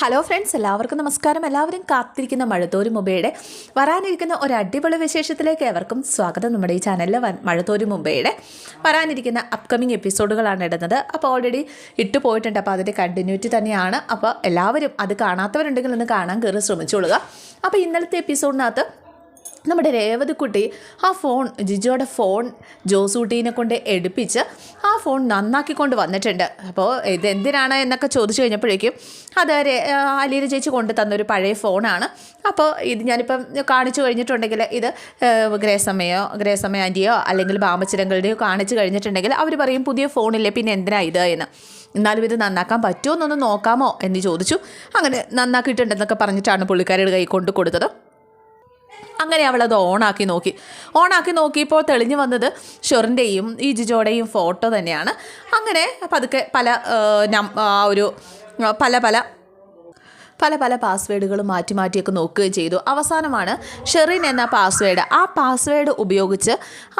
Hello friends എല്ലാവർക്കും നമസ്കാരം. എല്ലാവരും കാത്തിരിക്കുന്ന മഴത്തോരു മുമ്പയുടെ വരാനിരിക്കുന്ന ഒരു അടിപൊളി വിശേഷത്തിലേക്ക് ഏവർക്കും സ്വാഗതം. നമ്മുടെ ഈ ചാനലിൽ മഴത്തോരു മുമ്പയുടെ വരാനിരിക്കുന്ന അപ്കമിങ് എപ്പിസോഡുകളാണ് ഇടുന്നത്. അപ്പോൾ ഓൾറെഡി ഇട്ടു പോയിട്ടുണ്ട്. അപ്പോൾ അതിന്റെ കണ്ടിന്യൂറ്റി തന്നെയാണ്. അപ്പോൾ എല്ലാവരും അത് കാണാത്തവരുണ്ടെങ്കിൽ ഒന്ന് കാണാൻ കയറി ശ്രമിച്ചോളുക. അപ്പോൾ ഇന്നലത്തെ എപ്പിസോഡിനകത്ത് നമ്മുടെ രേവതിക്കുട്ടി ആ ഫോൺ ജിജോയുടെ ഫോൺ ജോസൂട്ടീനെ കൊണ്ട് എടുപ്പിച്ച് ആ ഫോൺ നന്നാക്കിക്കൊണ്ട് വന്നിട്ടുണ്ട്. അപ്പോൾ ഇതെന്തിനാണ് എന്നൊക്കെ ചോദിച്ചു കഴിഞ്ഞപ്പോഴേക്കും അത് അലീന ചേച്ചി കൊണ്ട് തന്നൊരു പഴയ ഫോണാണ്. അപ്പോൾ ഇത് ഞാനിപ്പം കാണിച്ചു കഴിഞ്ഞിട്ടുണ്ടെങ്കിൽ ഇത് ഗ്രേസമ്മയോ ഗ്രേസമ്മ ആന്റിയോ അല്ലെങ്കിൽ ബാമച്ചിരങ്ങളുടെയോ കാണിച്ചു കഴിഞ്ഞിട്ടുണ്ടെങ്കിൽ അവർ പറയും പുതിയ ഫോണില്ലേ പിന്നെ എന്തിനാ ഇത്? എന്ന്. എന്നാലും ഇത് നന്നാക്കാൻ പറ്റുമോ എന്നൊന്ന് നോക്കാമോ എന്ന് ചോദിച്ചു. അങ്ങനെ നന്നാക്കിയിട്ടുണ്ടെന്നൊക്കെ പറഞ്ഞിട്ടാണ് പുള്ളിക്കാരുടെ കൈ കൊണ്ട് കൊടുത്തത്. അങ്ങനെ അവളത് ഓണാക്കി നോക്കി. ഓണാക്കി നോക്കിയപ്പോൾ തെളിഞ്ഞു വന്നത് ഷെറിന്റെയും ഈ ജിജോയുടെയും ഫോട്ടോ തന്നെയാണ്. അങ്ങനെ പതുക്കെ പല ഒരു പല പല പല പല പാസ്വേഡുകൾ മാറ്റി മാറ്റിയൊക്കെ നോക്കുകയും ചെയ്തു. അവസാനമാണ് ഷെറിൻ എന്ന പാസ്വേഡ് ആ പാസ്വേഡ് ഉപയോഗിച്ച്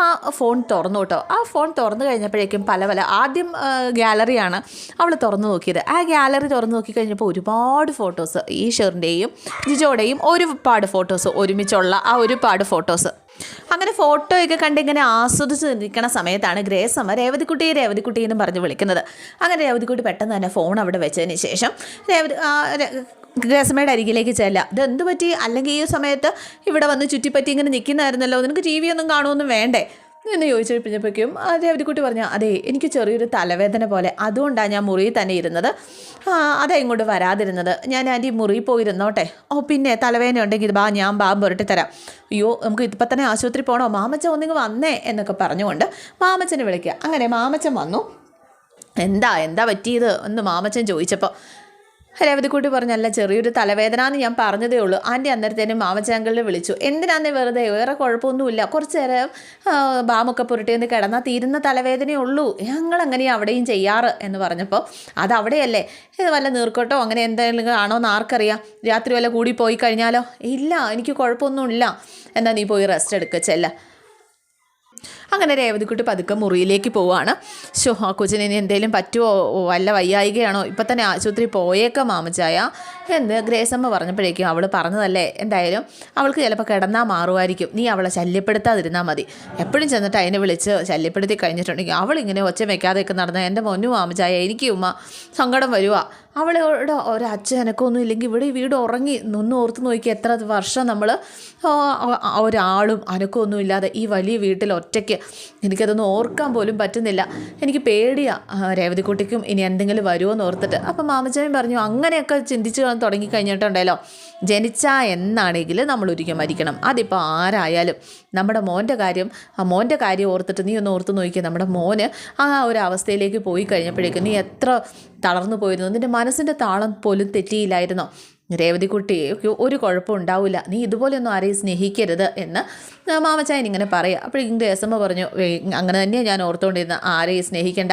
ആ ഫോൺ തുറന്നു കേട്ടോ. ആ ഫോൺ തുറന്നു കഴിഞ്ഞപ്പോഴേക്കും പല പല ആദ്യം ഗ്യാലറിയാണ് അവൾ തുറന്നു നോക്കിയത്. ആ ഗാലറി തുറന്നു നോക്കി കഴിഞ്ഞപ്പോൾ ഒരുപാട് ഫോട്ടോസ് ഈ ഷെറിന്റെയും ജിജോയുടെയും ഒരുപാട് ഫോട്ടോസ് ഒരുമിച്ചുള്ള ആ ഒരുപാട് ഫോട്ടോസ് അങ്ങനെ ഫോട്ടോയൊക്കെ കണ്ട് ഇങ്ങനെ ആസ്വദിച്ച് നിൽക്കുന്ന സമയത്താണ് ഗ്രേസ് അമ്മ രേവതിക്കുട്ടി രേവതിക്കുട്ടി എന്ന് പറഞ്ഞ് വിളിക്കുന്നത്. അങ്ങനെ രേവതിക്കുട്ടി പെട്ടെന്ന് തന്നെ ഫോൺ അവിടെ വെച്ചതിന് ശേഷം രേവതി ഗ്രേസമ്മയുടെ അരികിലേക്ക് ചെല്ലാം. ഇത് എന്ത് പറ്റി? അല്ലെങ്കിൽ ഈ സമയത്ത് ഇവിടെ വന്ന് ചുറ്റിപ്പറ്റി ഇങ്ങനെ നിൽക്കുന്നതായിരുന്നല്ലോ. നിനക്ക് ടി വി ഒന്നും കാണുമൊന്നും വേണ്ടേ? എന്ന് ചോദിച്ചു കഴിഞ്ഞപ്പോഴേക്കും രേവതിക്കുട്ടി പറഞ്ഞു അതെ എനിക്ക് ചെറിയൊരു തലവേദന പോലെ. അതുകൊണ്ടാണ് ഞാൻ മുറിയിൽ തന്നെ ഇരുന്നത്. അതാ ഇങ്ങോട്ട് വരാതിരുന്നത്. ഞാൻ ആന്റി മുറിയിൽ പോയിരുന്നോട്ടെ. ഓ പിന്നെ തലവേദന ഉണ്ടെങ്കിൽ ബാ ഞാൻ ബാ പുരട്ടി തരാം. അയ്യോ നമുക്ക് ഇപ്പം തന്നെ ആശുപത്രി പോകണോ മാമച്ചൻ ഒന്നിങ്ങ് വന്നേ എന്നൊക്കെ പറഞ്ഞുകൊണ്ട് മാമച്ചനെ വിളിക്കുക. അങ്ങനെ മാമച്ചൻ വന്നു. എന്താ എന്താ പറ്റിയത്? എന്ന് മാമച്ചൻ ചോദിച്ചപ്പോൾ രേവതിക്കുട്ടി പറഞ്ഞല്ല ചെറിയൊരു തലവേദന എന്ന് ഞാൻ പറഞ്ഞതേ ഉള്ളൂ. ആന്റി അന്നേരത്തേനും മാമച്ചാങ്കളിൽ വിളിച്ചു. എന്തിനാന്നേ വെറുതെ? വേറെ കുഴപ്പമൊന്നുമില്ല. കുറച്ച് നേരം ബാമൊക്കെ പുരട്ടിയെന്ന് കിടന്നാൽ തീരുന്ന തലവേദനയേ ഉള്ളൂ. ഞങ്ങൾ അങ്ങനെയാണ് അവിടെയും ചെയ്യാറ് എന്ന് പറഞ്ഞപ്പോൾ അത് അവിടെയല്ലേ? ഇത് വല്ല നീർക്കോട്ടോ അങ്ങനെ എന്തെങ്കിലും ആണോ എന്ന് ആർക്കറിയാം? രാത്രി വല്ല കൂടി പോയി കഴിഞ്ഞാലോ? ഇല്ല എനിക്ക് കുഴപ്പമൊന്നുമില്ല. എന്നാൽ നീ പോയി റെസ്റ്റ് എടുക്കുക ചെല്ല. അങ്ങനെ രേവതിക്കുട്ടി പതുക്കെ മുറിയിലേക്ക് പോവാണ്. ഷോ ആ കൊച്ചിന് ഇനി എന്തെങ്കിലും പറ്റുമോ വല്ല വയ്യായികയാണോ? ഇപ്പം തന്നെ ആശുപത്രി പോയേക്കാം മാമച്ചായ. എന്ന് ഗ്രേസമ്മ പറഞ്ഞപ്പോഴേക്കും അവൾ പറഞ്ഞതല്ലേ എന്തായാലും അവൾക്ക് ചിലപ്പോൾ കിടന്നാൽ മാറുമായിരിക്കും. നീ അവളെ ശല്യപ്പെടുത്താതിരുന്നാൽ മതി. എപ്പോഴും ചെന്നിട്ട് അതിനെ വിളിച്ച് ശല്യപ്പെടുത്തി കഴിഞ്ഞിട്ടുണ്ടെങ്കിൽ അവളിങ്ങനെ ഒച്ച വെക്കാതെയൊക്കെ നടന്ന എന്റെ മൊന്നു മാമച്ചായ എനിക്ക് ഉമ്മ സങ്കടം വരുവാ. അവളോട് ഒരച്ഛൻ എനക്കൊന്നും ഇല്ലെങ്കിൽ ഇവിടെ വീട് ഉറങ്ങി നിന്ന് ഓർത്ത് നോക്കി എത്ര വർഷം നമ്മൾ ഒരാളും അനക്കമൊന്നും ഇല്ലാതെ ഈ വലിയ വീട്ടിൽ ഒറ്റയ്ക്ക് എനിക്കതൊന്നും ഓർക്കാൻ പോലും പറ്റുന്നില്ല. എനിക്ക് പേടിയാണ് രേവതിക്കുട്ടിക്കും ഇനി എന്തെങ്കിലും വരുമോ എന്ന് ഓർത്തിട്ട്. അപ്പം മാമച്ചൻ പറഞ്ഞു അങ്ങനെയൊക്കെ ചിന്തിച്ച് തുടങ്ങി കഴിഞ്ഞിട്ടുണ്ടല്ലോ ജനിച്ചാ എന്നാണെങ്കിൽ നമ്മൾ ഒരിക്കൽ മരിക്കണം. അതിപ്പോൾ ആരായാലും. നമ്മുടെ മോന്റെ കാര്യം ആ മോന്റെ കാര്യം ഓർത്തിട്ട് നീ ഒന്ന് ഓർത്ത് നോക്കിയാൽ നമ്മുടെ മോന് ആ ഒരു അവസ്ഥയിലേക്ക് പോയി കഴിഞ്ഞപ്പോഴേക്കും നീ എത്ര തളർന്നു പോയിരുന്നു. നിന്റെ മനസ്സിന്റെ താളം പോലും തെറ്റിയില്ലായിരുന്നോ? രേവതിക്കുട്ടി ഒരു കുഴപ്പം ഉണ്ടാവില്ല. നീ ഇതുപോലെയൊന്നും ആരെയും സ്നേഹിക്കരുത് എന്ന് മാമച്ചായൻ ഇങ്ങനെ പറയുക അപ്പോൾ ഗ്രേസമ്മ പറഞ്ഞു അങ്ങനെ തന്നെയാണ് ഞാൻ ഓർത്തുകൊണ്ടിരുന്ന ആരെയും സ്നേഹിക്കേണ്ട.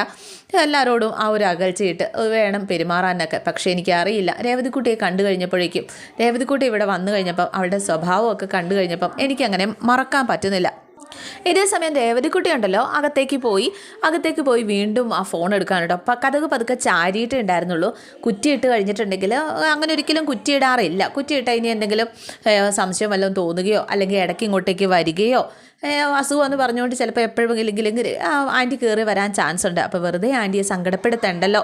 എല്ലാവരോടും ആ ഒരു അകൽച്ചയിട്ട് വേണം പെരുമാറാനൊക്കെ. പക്ഷേ എനിക്കറിയില്ല. രേവതിക്കുട്ടിയെ കണ്ടു കഴിഞ്ഞപ്പോഴേക്കും രേവതിക്കുട്ടി ഇവിടെ വന്നു കഴിഞ്ഞപ്പം അവളുടെ സ്വഭാവമൊക്കെ കണ്ടു കഴിഞ്ഞപ്പം എനിക്കങ്ങനെ മറക്കാൻ പറ്റുന്നില്ല. ഇതേ സമയം രേവതിക്കുട്ടി ഉണ്ടല്ലോ അകത്തേക്ക് പോയി അകത്തേക്ക് പോയി വീണ്ടും ആ ഫോൺ എടുക്കാൻ കേട്ടോ. അപ്പം കഥക് പതുക്കെ ചാരിയിട്ടേ ഉണ്ടായിരുന്നുള്ളൂ. കുറ്റിയിട്ട് കഴിഞ്ഞിട്ടുണ്ടെങ്കിൽ അങ്ങനെ ഒരിക്കലും കുറ്റിയിടാറില്ല കുറ്റിയിട്ട ഇനി എന്തെങ്കിലും സംശയം വല്ലതും തോന്നുകയോ അല്ലെങ്കിൽ ഇടയ്ക്ക് ഇങ്ങോട്ടേക്ക് വരികയോ ഏ, അസുഖം എന്ന് പറഞ്ഞുകൊണ്ട് ചിലപ്പോൾ എപ്പോഴെങ്കിലും ആന്റി കയറി വരാൻ ചാൻസ് ഉണ്ട് അപ്പോൾ വെറുതെ ആന്റിയെ സങ്കടപ്പെടുത്തണ്ടല്ലോ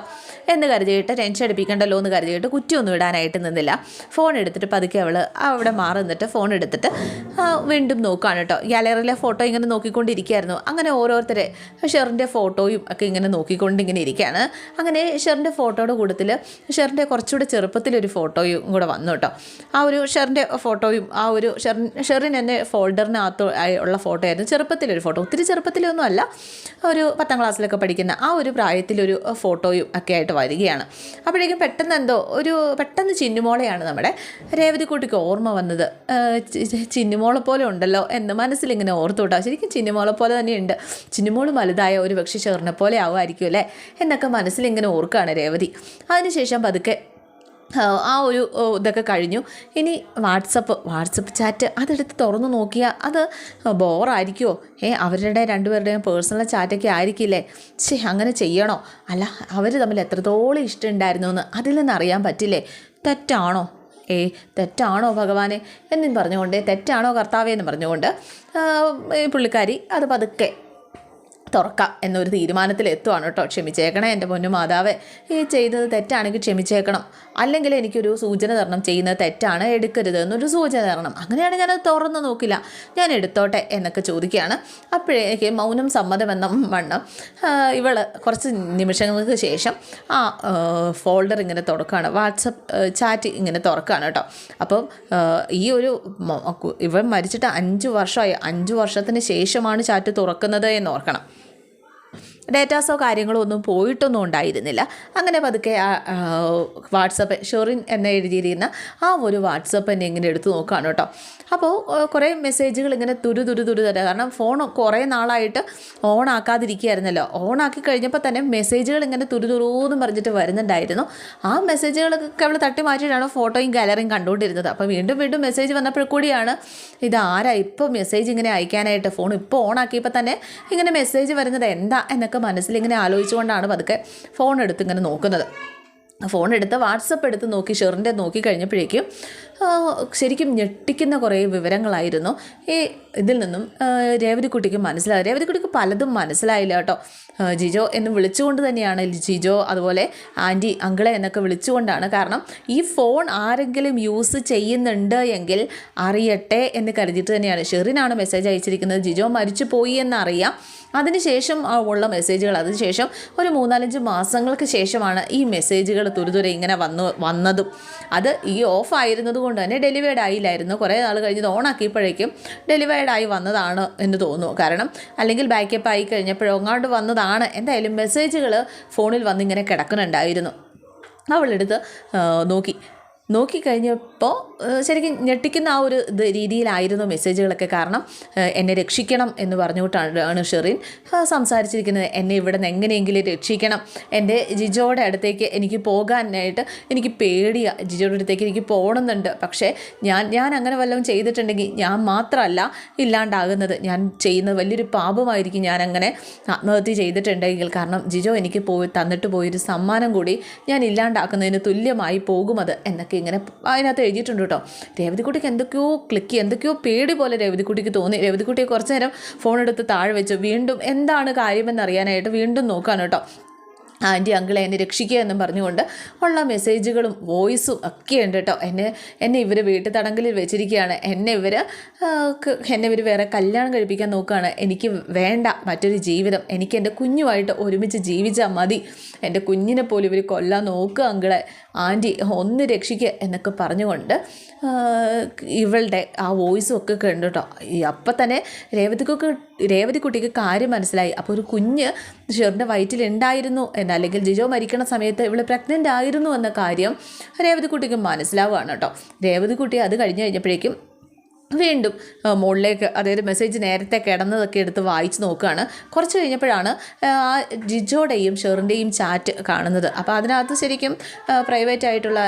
എന്ന് കരുതിയിട്ട് ടെൻഷൻ അടിപ്പിക്കണ്ടല്ലോ എന്ന് കരുതിയിട്ട് കുറ്റിയൊന്നും ഇടാനായിട്ട് നിന്നില്ല. ഫോൺ എടുത്തിട്ട് പതുക്കെ അവൾ അവിടെ മാറി നിന്നിട്ട് ഫോൺ എടുത്തിട്ട് വീണ്ടും നോക്കുകയാണ് കേട്ടോ. ഗാലറിയിലെ ഫോട്ടോ ഇങ്ങനെ നോക്കിക്കൊണ്ടിരിക്കുകയായിരുന്നു. അങ്ങനെ ഓരോരുത്തരെ ഷെറിന്റെ ഫോട്ടോയും ഒക്കെ ഇങ്ങനെ നോക്കിക്കൊണ്ട് ഇങ്ങനെ ഇരിക്കുകയാണ്. അങ്ങനെ ഷെറിന്റെ ഫോട്ടോയുടെ കൂട്ടത്തിൽ ഷെറിന്റെ കുറച്ചുകൂടെ ചെറുപ്പത്തിലൊരു ഫോട്ടോയും കൂടെ വന്നു കേട്ടോ. ആ ഒരു ഷെറിന്റെ ഫോട്ടോയും ആ ഒരു ഷെറിൻ ഷെറിൻ എന്റെ ഫോൾഡറിനകത്ത് ഉള്ള ഫോട്ടോ ആയിരുന്നു. ചെറുപ്പത്തിലൊരു ഫോട്ടോ. ഒത്തിരി ചെറുപ്പത്തിലൊന്നും അല്ല ഒരു പത്താം ക്ലാസ്സിലൊക്കെ പഠിക്കുന്ന ആ ഒരു പ്രായത്തിലൊരു ഫോട്ടോയും ഒക്കെ ആയിട്ട് വരികയാണ്. അപ്പോഴേക്കും പെട്ടെന്ന് എന്തോ ഒരു പെട്ടെന്ന് ചിന്നുമോളെയാണ് നമ്മുടെ രേവതിക്കുട്ടിക്ക് ഓർമ്മ വന്നത്. ചിന്നുമോളെ പോലെ ഉണ്ടല്ലോ എന്ന് മനസ്സിലിങ്ങനെ ഓർത്തു വിട്ടാൽ ശരിക്കും ചിന്നുമോളെ പോലെ തന്നെയുണ്ട്. ചിന്നുമോൾ വലുതായ ഒരു പക്ഷി ചേർന്ന പോലെ ആവുമായിരിക്കും അല്ലേ? എന്നൊക്കെ മനസ്സിലിങ്ങനെ ഓർക്കുകയാണ് രേവതി. അതിനുശേഷം പതുക്കെ ആ, ഒരു ഇതൊക്കെ കഴിഞ്ഞു. ഇനി വാട്സപ്പ് വാട്സപ്പ് ചാറ്റ് അതെടുത്ത് തുറന്നു നോക്കിയാൽ അത് ബോറായിരിക്കുമോ ഏ അവരുടെ രണ്ടുപേരുടെയും പേഴ്സണൽ ചാറ്റൊക്കെ ആയിരിക്കില്ലേ? ശേ അങ്ങനെ ചെയ്യണോ? അല്ല അവർ തമ്മിൽ എത്രത്തോളം ഇഷ്ടമുണ്ടായിരുന്നു എന്ന് അതിൽ നിന്ന് അറിയാൻ പറ്റില്ലേ? തെറ്റാണോ? ഏ തെറ്റാണോ ഭഗവാനെ? എന്നും പറഞ്ഞുകൊണ്ട് തെറ്റാണോ കർത്താവേ എന്ന് പറഞ്ഞുകൊണ്ട് പുള്ളിക്കാരി അത് പതുക്കെ തുറക്കാം എന്നൊരു തീരുമാനത്തിൽ എത്തുവാണ് കേട്ടോ ക്ഷമിച്ചേക്കണേ എന്റെ പൊന്നു മാതാവേ. ഈ ചെയ്തത് തെറ്റാണെങ്കിൽ ക്ഷമിച്ചേക്കണം. അല്ലെങ്കിൽ എനിക്കൊരു സൂചന തരണം ചെയ്യുന്നത് തെറ്റാണ് എടുക്കരുത് എന്നൊരു സൂചന തരണം. അങ്ങനെയാണെങ്കിൽ ഞാനത് തുറന്ന് നോക്കില്ല. ഞാൻ എടുത്തോട്ടെ എന്നൊക്കെ ചോദിക്കുകയാണ്. എനിക്ക് മൗനം സമ്മതമെന്ന വണ്ണം ഇവൾ കുറച്ച് നിമിഷങ്ങൾക്ക് ശേഷം ആ ഫോൾഡർ ഇങ്ങനെ തുറക്കുകയാണ്. വാട്സപ്പ് ചാറ്റ് ഇങ്ങനെ തുറക്കുകയാണ് കേട്ടോ. അപ്പം ഈ ഒരു ഇവൻ മരിച്ചിട്ട് അഞ്ച് വർഷമായി. അഞ്ച് വർഷത്തിന് ശേഷമാണ് ചാറ്റ് തുറക്കുന്നത് എന്ന് ഓർക്കണം. ഡേറ്റാസോ കാര്യങ്ങളോ ഒന്നും പോയിട്ടൊന്നും ഉണ്ടായിരുന്നില്ല. അങ്ങനെ പതുക്കെ ആ വാട്സപ്പ് ഷെറിൻ എന്ന് എഴുതിയിരിക്കുന്ന ആ ഒരു വാട്സപ്പ് എന്നെ ഇങ്ങനെ എടുത്ത് നോക്കുകയാണ് കേട്ടോ. അപ്പോൾ കുറേ മെസ്സേജുകൾ ഇങ്ങനെ തുരു തുരു തുരു തരാം. കാരണം ഫോൺ കുറേ നാളായിട്ട് ഓൺ ആക്കാതിരിക്കുകയായിരുന്നല്ലോ. ഓൺ ആക്കി കഴിഞ്ഞപ്പോൾ തന്നെ മെസ്സേജുകൾ ഇങ്ങനെ തുരു തുറൂന്ന് പറഞ്ഞിട്ട് വരുന്നുണ്ടായിരുന്നു. ആ മെസ്സേജുകളൊക്കെ അവൾ തട്ടി മാറ്റിയിട്ടാണ് ഫോട്ടോയും ഗാലറിയും കണ്ടുകൊണ്ടിരുന്നത്. അപ്പോൾ വീണ്ടും വീണ്ടും മെസ്സേജ് വന്നപ്പോൾ കൂടിയാണ് ഇതാരാ ഇപ്പോൾ മെസ്സേജ് ഇങ്ങനെ അയക്കാനായിട്ട് ഫോൺ ഇപ്പോൾ ഓൺ ആക്കിയപ്പോൾ തന്നെ ഇങ്ങനെ മെസ്സേജ് വരുന്നത് എന്താ? എന്നൊക്കെ മനസ്സിൽ ഇങ്ങനെ ആലോചിച്ചുകൊണ്ടാണ് പതുക്കെ ഫോൺ എടുത്ത് ഇങ്ങനെ നോക്കുന്നത്. ഫോൺ എടുത്ത് വാട്സപ്പ് എടുത്ത് നോക്കി ഷെറിന്റെ നോക്കി കഴിഞ്ഞപ്പോഴേക്കും ശരിക്കും ഞെട്ടിക്കുന്ന കുറേ വിവരങ്ങളായിരുന്നു. ഈ ഇതിൽ നിന്നും രേവതിക്കുട്ടിക്ക് മനസ്സിലായി രേവതിക്കുട്ടിക്ക് പലതും മനസ്സിലായില്ല കേട്ടോ. ജിജോ എന്ന് വിളിച്ചുകൊണ്ട് തന്നെയാണ് ജിജോ അതുപോലെ ആന്റി അങ്കിളെ എന്നൊക്കെ വിളിച്ചുകൊണ്ടാണ്. കാരണം ഈ ഫോൺ ആരെങ്കിലും യൂസ് ചെയ്യുന്നുണ്ട് എങ്കിൽ അറിയട്ടെ എന്ന് കരുതിയിട്ട് തന്നെയാണ്. ഷെറിനാണ് മെസ്സേജ് അയച്ചിരിക്കുന്നത്. ജിജോ മരിച്ചു പോയി എന്നറിയാം അതിനുശേഷം ഉള്ള മെസ്സേജുകൾ. അതിനുശേഷം ഒരു മൂന്നാലഞ്ച് മാസങ്ങൾക്ക് ശേഷമാണ് ഈ മെസ്സേജുകൾ തുരുതുരെ ഇങ്ങനെ വന്നു വന്നതും. അത് ഈ ഓഫ് ആയിരുന്നത് കൊണ്ട് തന്നെ ഡെലിവേർഡ് ആയില്ലായിരുന്നു. കുറേ നാൾ കഴിഞ്ഞ് ഓണാക്കിയപ്പോഴേക്കും ഡെലിവേർഡ് ആയി വന്നതാണ് എന്ന് തോന്നുന്നു. കാരണം അല്ലെങ്കിൽ ബാക്കപ്പ് ആയി കഴിഞ്ഞപ്പോഴോ അങ്ങോട്ട് വന്നതാണ്. എന്തായാലും മെസ്സേജുകൾ ഫോണിൽ വന്നിങ്ങനെ കിടക്കുന്നുണ്ടായിരുന്നു. അവളെടുത്ത് നോക്കി. നോക്കിക്കഴിഞ്ഞപ്പോൾ ശരിക്കും ഞെട്ടിക്കുന്ന ആ ഒരു രീതിയിലായിരുന്നു മെസ്സേജുകളൊക്കെ. കാരണം എന്നെ രക്ഷിക്കണം എന്ന് പറഞ്ഞുകൊണ്ടാണ് ഷെറിൻ സംസാരിച്ചിരിക്കുന്നത്. എന്നെ ഇവിടെ നിന്ന് എങ്ങനെയെങ്കിലും രക്ഷിക്കണം. എന്റെ ജിജോയുടെ അടുത്തേക്ക് എനിക്ക് പോകാനായിട്ട് എനിക്ക് പേടിയാണ് ജിജോയുടെ അടുത്തേക്ക് എനിക്ക് പോകണമെന്നുണ്ട്. പക്ഷേ ഞാൻ ഞാൻ അങ്ങനെ വല്ലതും ചെയ്തിട്ടുണ്ടെങ്കിൽ ഞാൻ മാത്രമല്ല ഇല്ലാണ്ടാകുന്നത്. ഞാൻ ചെയ്യുന്നത് വലിയൊരു പാപമായിരിക്കും ഞാൻ അങ്ങനെ ആത്മഹത്യ ചെയ്തിട്ടുണ്ടെങ്കിൽ. കാരണം ജിജോ എനിക്ക് പോയി തന്നിട്ട് പോയൊരു സമ്മാനം കൂടി ഞാൻ ഇല്ലാണ്ടാക്കുന്നതിന് തുല്യമായി പോകുമത് എന്നൊക്കെ ഇങ്ങനെ അതിനകത്ത് എഴുതിയിട്ടുണ്ട് കേട്ടോ. രേവതിക്കുട്ടിക്ക് എന്തൊക്കെയോ ക്ലിക്ക് എന്തൊക്കെയോ പേടി പോലെ രേവതിക്കുട്ടിക്ക് തോന്നി. രേവതിക്കുട്ടിയെ കുറച്ച് നേരം ഫോൺ എടുത്ത് താഴെ വെച്ചു. വീണ്ടും എന്താണ് കാര്യമെന്ന് അറിയാനായിട്ട് വീണ്ടും നോക്കാണ് കേട്ടോ. ആന്റി അങ്കിളെ എന്നെ രക്ഷിക്കുക എന്നും പറഞ്ഞുകൊണ്ട് ഉള്ള മെസ്സേജുകളും വോയിസും ഒക്കെ ഉണ്ട് കേട്ടോ. എന്നെ എന്നെ ഇവർ വീട്ടു തടങ്കലിൽ വെച്ചിരിക്കുകയാണ്. എന്നെ ഇവർ എന്നെ ഇവർ വേറെ കല്യാണം കഴിപ്പിക്കാൻ നോക്കുകയാണ്. എനിക്ക് വേണ്ട മറ്റൊരു ജീവിതം. എനിക്ക് എന്റെ കുഞ്ഞുമായിട്ട് ഒരുമിച്ച് ജീവിച്ചാൽ മതി. എന്റെ കുഞ്ഞിനെ പോലും ഇവർ കൊല്ലാൻ നോക്കുക അങ്കിളെ. ആന്റി ഒന്ന് രക്ഷിക്കുക എന്നൊക്കെ പറഞ്ഞുകൊണ്ട് ഇവളുടെ ആ വോയിസും ഒക്കെ ഉണ്ട് കേട്ടോ. അപ്പം തന്നെ രേവതിക്കൊക്കെ രേവതിക്കുട്ടിക്ക് കാര്യം മനസ്സിലായി. അപ്പോൾ ഒരു കുഞ്ഞ് ഷെറിന്റെ വയറ്റിലുണ്ടായിരുന്നു എന്ന് അല്ലെങ്കിൽ ജിജോ മരിക്കണ സമയത്ത് ഇവൾ പ്രഗ്നന്റ് ആയിരുന്നു എന്ന കാര്യം രേവതിക്കുട്ടിക്ക് മനസ്സിലാവുകയാണ് കേട്ടോ. രേവതിക്കുട്ടി അത് കഴിഞ്ഞ് കഴിഞ്ഞപ്പോഴേക്കും വീണ്ടും മുകളിലേക്ക് അതായത് മെസ്സേജ് നേരത്തെ കിടന്നതൊക്കെ എടുത്ത് വായിച്ച് നോക്കുകയാണ്. കുറച്ച് കഴിഞ്ഞപ്പോഴാണ് ആ ജിജോടെയും ഷെറിന്റെയും ചാറ്റ് കാണുന്നത്. അപ്പോൾ അതിനകത്ത് ശരിക്കും പ്രൈവറ്റ് ആയിട്ടുള്ള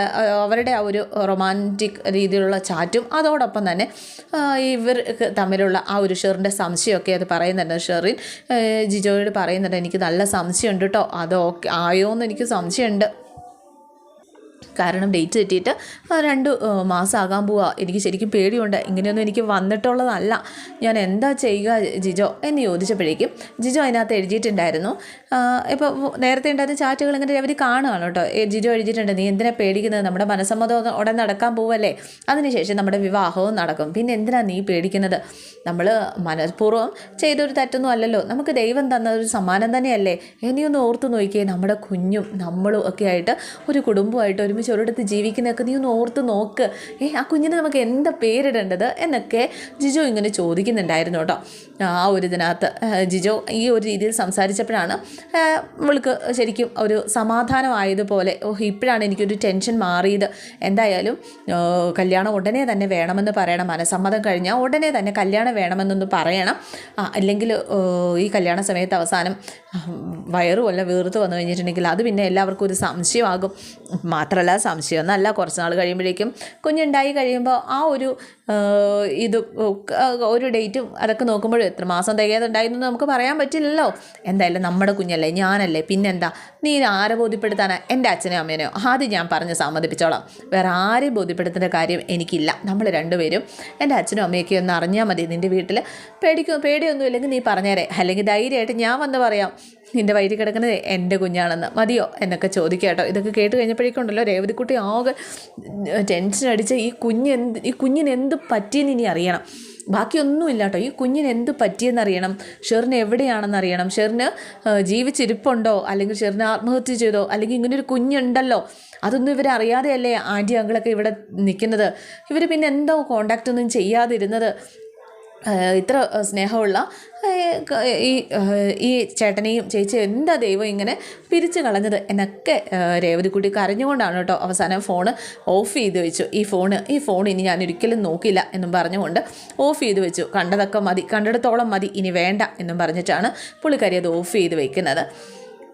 അവരുടെ ആ ഒരു റൊമാന്റിക് രീതിയിലുള്ള ചാറ്റും അതോടൊപ്പം തന്നെ ഇവർ തമ്മിലുള്ള ആ ഒരു ഷെറിന്റെ സംശയമൊക്കെ അത് പറയുന്നുണ്ട്. ഷെറിൻ ജിജോയോട് പറയുന്നുണ്ട് എനിക്ക് നല്ല സംശയമുണ്ട് കേട്ടോ അത് ഓക്കെ ആയോ എന്ന് എനിക്ക് സംശയമുണ്ട്. കാരണം ഡേറ്റ് തെറ്റിയിട്ട് രണ്ട് മാസം മാസമാകാൻ പോവുക എനിക്ക് ശരിക്കും പേടിയുണ്ട്. ഇങ്ങനെയൊന്നും എനിക്ക് വന്നിട്ടുള്ളതല്ല. ഞാൻ എന്താ ചെയ്യുക ജിജോ? എന്ന് ചോദിച്ചപ്പോഴേക്കും ജിജോ അതിനകത്ത് എഴുതിയിട്ടുണ്ടായിരുന്നു. ഇപ്പോൾ നേരത്തെ ഉണ്ടായിരുന്ന ചാറ്റുകൾ ഇങ്ങനെ അവർ കാണുകയാണ് കേട്ടോ. ജിജോ എഴുതിയിട്ടുണ്ട് നീ എന്തിനാ പേടിക്കുന്നത്? നമ്മുടെ മനസ്സമ്മതം ഉടൻ നടക്കാൻ പോവല്ലേ? അതിനുശേഷം നമ്മുടെ വിവാഹവും നടക്കും. പിന്നെ എന്തിനാ നീ പേടിക്കുന്നത്? നമ്മൾ മനഃപൂർവം ചെയ്തൊരു തെറ്റൊന്നും അല്ലല്ലോ. നമുക്ക് ദൈവം തന്ന ഒരു സമ്മാനം തന്നെയല്ലേ? ഇനിയൊന്ന് ഓർത്ത് നോക്കിയേ. നമ്മുടെ കുഞ്ഞും നമ്മളും ഒക്കെ ആയിട്ട് ഒരു കുടുംബമായിട്ട് ഒരുമിച്ച് ഒരിടത്ത് ജീവിക്കുന്നതൊക്കെ നീ ഒന്ന് ഓർത്ത് നോക്ക്. ഏ ആ കുഞ്ഞിന് നമുക്ക് എന്താ പേരിടേണ്ടത് എന്നൊക്കെ ജിജോ ഇങ്ങനെ ചോദിക്കുന്നുണ്ടായിരുന്നു കേട്ടോ. ആ ഒരു ഇതിനകത്ത്. ജിജു ഈ ഒരു രീതിയിൽ സംസാരിച്ചപ്പോഴാണ് ഇവൾക്ക് ശരിക്കും ഒരു സമാധാനമായതുപോലെ ഓ ഇപ്പോഴാണ് എനിക്കൊരു ടെൻഷൻ മാറിയത്. എന്തായാലും കല്യാണം ഉടനെ തന്നെ വേണമെന്ന് പറയണം. മനസ്സമ്മതം കഴിഞ്ഞാൽ ഉടനെ തന്നെ കല്യാണം വേണമെന്നൊന്ന് പറയണം. അല്ലെങ്കിൽ ഈ കല്യാണ സമയത്ത് അവസാനം വയറുമല്ല വീർത്ത് വന്നു കഴിഞ്ഞിട്ടുണ്ടെങ്കിൽ അത് പിന്നെ എല്ലാവർക്കും ഒരു സംശയമാകും. മാത്രമല്ല അല്ല എന്നല്ല കുറച്ച് നാൾ കഴിയുമ്പോഴേക്കും കുഞ്ഞുണ്ടായി കഴിയുമ്പോൾ ആ ഒരു ഇത് ഒരു ഡേറ്റും അതൊക്കെ നോക്കുമ്പോഴും എത്ര മാസം തികയാതുണ്ടായിരുന്നു നമുക്ക് പറയാൻ പറ്റില്ലല്ലോ. എന്തായാലും നമ്മുടെ കുഞ്ഞല്ലേ ഞാനല്ലേ പിന്നെന്താ? നീ ആരെ ബോധ്യപ്പെടുത്താനാ? എന്റെ അച്ഛനെയോ അമ്മേനെയോ? ആദ്യം ഞാൻ പറഞ്ഞ് സമ്മതിപ്പിച്ചോളാം. വേറെ ആരെയും ബോധ്യപ്പെടുത്തേണ്ട കാര്യം എനിക്കില്ല. നമ്മൾ രണ്ടുപേരും എന്റെ അച്ഛനും അമ്മയൊക്കെ ഒന്ന് അറിഞ്ഞാൽ മതി. നിന്റെ വീട്ടിൽ പേടിക്കും പേടിയൊന്നും ഇല്ലെങ്കിൽ നീ പറഞ്ഞേരെ. അല്ലെങ്കിൽ ധൈര്യമായിട്ട് ഞാൻ വന്ന് പറയാം. നിന്റെ വയറ്റിൽ കിടക്കുന്നത് എന്റെ കുഞ്ഞാണെന്ന് മതിയോ എന്നൊക്കെ ചോദിക്കുക കേട്ടോ. ഇതൊക്കെ കേട്ട് കഴിഞ്ഞപ്പോഴേക്കുണ്ടല്ലോ രേവതിക്കുട്ടി ആകെ ടെൻഷൻ അടിച്ച് ഈ കുഞ്ഞ് എന്ത് ഈ കുഞ്ഞിന് എന്ത് പറ്റിയെന്ന് ഇനി അറിയണം. ബാക്കിയൊന്നുമില്ല കേട്ടോ. ഈ കുഞ്ഞിന് എന്ത് പറ്റിയെന്നറിയണം ഷെറിന് എവിടെയാണെന്ന് അറിയണം. ഷെറിന് ജീവിച്ചിരിപ്പുണ്ടോ? അല്ലെങ്കിൽ ഷെറിന് ആത്മഹത്യ ചെയ്തോ? അല്ലെങ്കിൽ ഇങ്ങനൊരു കുഞ്ഞുണ്ടല്ലോ? അതൊന്നും ഇവരെ അറിയാതെയല്ലേ ആന്റി അങ്കിളൊക്കെ ഇവിടെ നിൽക്കുന്നത് ഇവർ പിന്നെ എന്തോ കോണ്ടാക്റ്റ് ഒന്നും ചെയ്യാതിരുന്നത്? ഇത്ര സ്നേഹമുള്ള ഈ ഈ ചേട്ടനെയും ചേച്ചിയും എന്താ ദൈവം ഇങ്ങനെ പിരിച്ചു കളഞ്ഞത് എന്നൊക്കെ രേവതിക്കുട്ടി കരഞ്ഞുകൊണ്ടാണ് കേട്ടോ അവസാനം ഫോൺ ഓഫ് ചെയ്ത് വെച്ചു. ഈ ഫോൺ ഈ ഫോൺ ഇനി ഞാൻ ഒരിക്കലും നോക്കില്ല എന്നും പറഞ്ഞുകൊണ്ട് ഓഫ് ചെയ്ത് വെച്ചു. കണ്ടതൊക്കെ മതി കണ്ടിടത്തോളം മതി ഇനി വേണ്ട എന്നും പറഞ്ഞിട്ടാണ് പുള്ളിക്കാരി അത് ഓഫ് ചെയ്ത് വെക്കുന്നത്.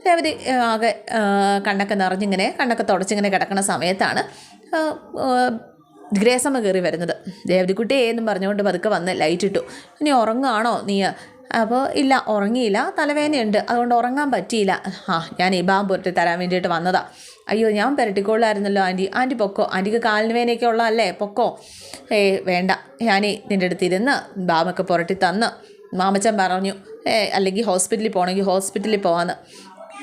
രേവതി ആകെ കണ്ണൊക്കെ നിറഞ്ഞിങ്ങനെ കണ്ണൊക്കെ തുടച്ചിങ്ങനെ കിടക്കുന്ന സമയത്താണ് ഗ്രേസമ്മ കയറി വരുന്നത്. ദേവതിക്കുട്ടി എന്നും പറഞ്ഞുകൊണ്ട് പതുക്കെ വന്ന് ലൈറ്റ് ഇട്ടു. ഇനി ഉറങ്ങുകയാണോ നീ? അപ്പോൾ ഇല്ല ഉറങ്ങിയില്ല. തലവേദനയുണ്ട്. അതുകൊണ്ട് ഉറങ്ങാൻ പറ്റിയില്ല. ആ ഞാൻ ഇബാം പുരട്ടി തരാൻ വേണ്ടിയിട്ട് വന്നതാ. അയ്യോ ഞാൻ പുരട്ടിക്കൊള്ളായിരുന്നല്ലോ ആന്റി. ആന്റി പൊക്കോ. ആന്റിക്ക് കാലിന് വേനയൊക്കെ ഉള്ളതല്ലേ? പൊക്കോ. ഏ വേണ്ട. ഞാനേ നിന്റെ അടുത്ത് ഇരുന്ന് ബാമൊക്കെ പുരട്ടി തന്ന്. മാമച്ചൻ പറഞ്ഞു ഏ അല്ലെങ്കിൽ ഹോസ്പിറ്റലിൽ പോകണമെങ്കിൽ ഹോസ്പിറ്റലിൽ പോകാമെന്ന്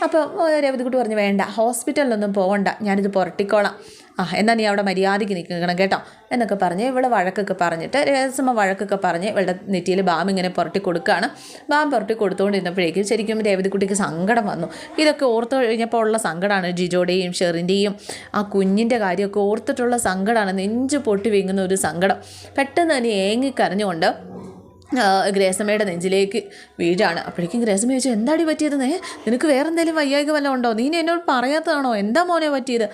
അപ്പോൾ രേവതിക്കുട്ടി പറഞ്ഞു വേണ്ട. ഹോസ്പിറ്റലിലൊന്നും പോകണ്ട ഞാനിത് പുരട്ടിക്കോളാം. ആ എന്നാൽ നീ അവിടെ മര്യാദയ്ക്ക് നിൽക്കണം കേട്ടോ. എന്നൊക്കെ പറഞ്ഞ് ഇവിടെ വഴക്കൊക്കെ പറഞ്ഞിട്ട് രേസമ്മ വഴക്കൊക്കെ പറഞ്ഞ് ഇവളുടെ നെറ്റിയിൽ ബാം ഇങ്ങനെ പുരട്ടി കൊടുക്കുകയാണ്. ബാം പുരട്ടി കൊടുത്തുകൊണ്ടിരുന്നപ്പോഴേക്കും ശരിക്കും രേവതിക്കുട്ടിക്ക് സങ്കടം വന്നു. ഇതൊക്കെ ഓർത്ത് കഴിഞ്ഞപ്പോൾ ഉള്ള സങ്കടമാണ് ജിജോയുടെയും ഷെറിന്റെയും ആ കുഞ്ഞിന്റെ കാര്യമൊക്കെ ഓർത്തിട്ടുള്ള സങ്കടമാണ് നെഞ്ച് പൊട്ടി വീങ്ങുന്ന ഒരു സങ്കടം. പെട്ടെന്ന് തന്നെ ഏങ്ങിക്കരഞ്ഞുകൊണ്ട് ഗ്രേസമ്മയുടെ നെഞ്ചിലേക്ക് വീഴാണ്. അപ്പോഴേക്കും ഗ്രേസമ്മ ചോദിച്ചു എന്താടി പറ്റിയതെന്നേ നിനക്ക് വേറെ എന്തെങ്കിലും വയ്യായ്ക വല്ലതും ഉണ്ടോ? നീ എന്നോട് പറയാത്തതാണോ? എന്താ മോനെ പറ്റിയത്?